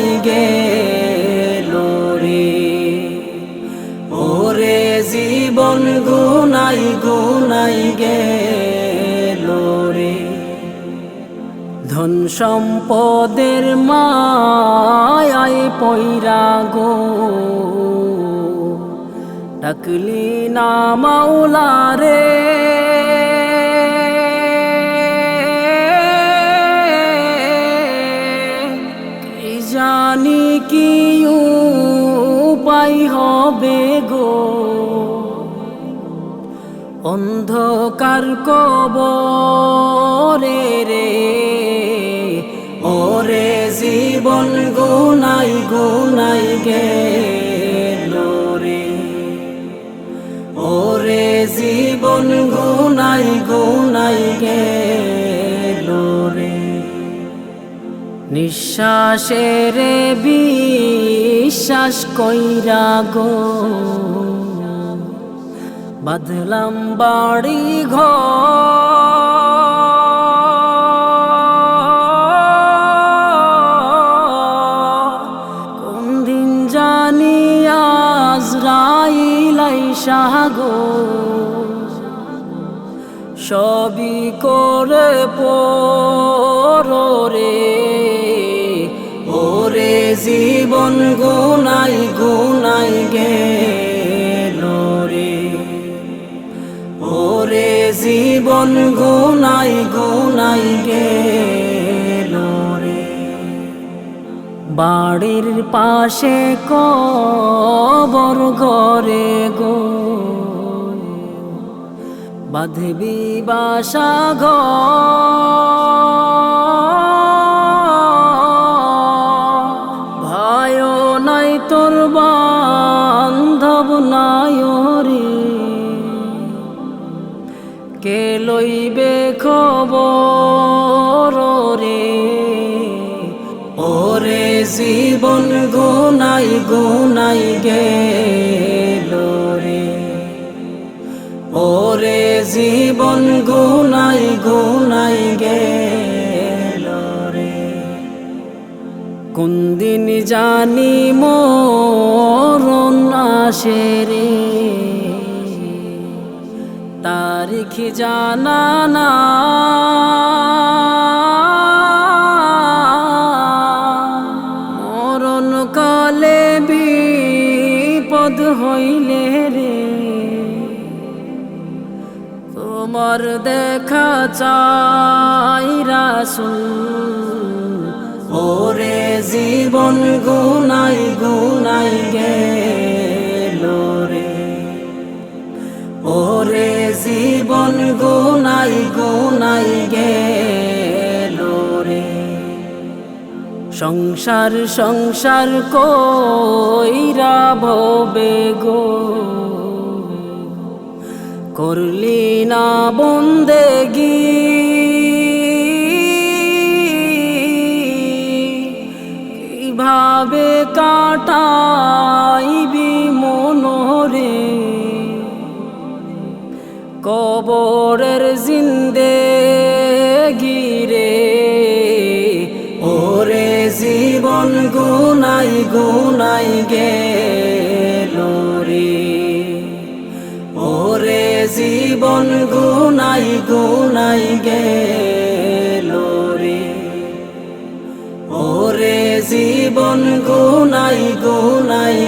গে রে? ওরে জীবন গুনাই গুনাই গে রে। ধন সম্পদের মায় পৈরা গো। ডাকলি না মাওলা রে। অন্ধকার কবরে রে। ওরে জীবন গুনাই গুনাই গে ওরে জীবন গুনাই গুনাই গে নিঃশ্বাসের বিশ্বাস কইরা গো। বাদলাম বাড়ি কোন দিন জানি করে পরে ওরে জীবন গুনাই গুনাই গে। জীবন গুনাই গুনাই গে রে। বাড়ির পাশে কবর ঘরে গো। বাঁধবি বাসা ভাই কে লইবে খবর রে? ওরে জীবন গুনাই গুনাই গে ওরে জীবন গুনাই গুনাই গে রে। কোন দিন জানি মরণ আসে রে। তারিখ জানা না। মরণ কালে বিপদ হইলে রে। তোমার দেখা চাই রাসুল। ওরে জীবন গুনাই গুনাই গে। গুনাই গুনাই গে রে। সংসার সংসার কইরা ভবে গো করলি না বন্দেগি। কীভাবে কাটাইবি মন গুনাই গুনাই গে রে। ওরে জীবন গুনাই গুনাই গে রে। ওরে জীবন গুনাই গুনাই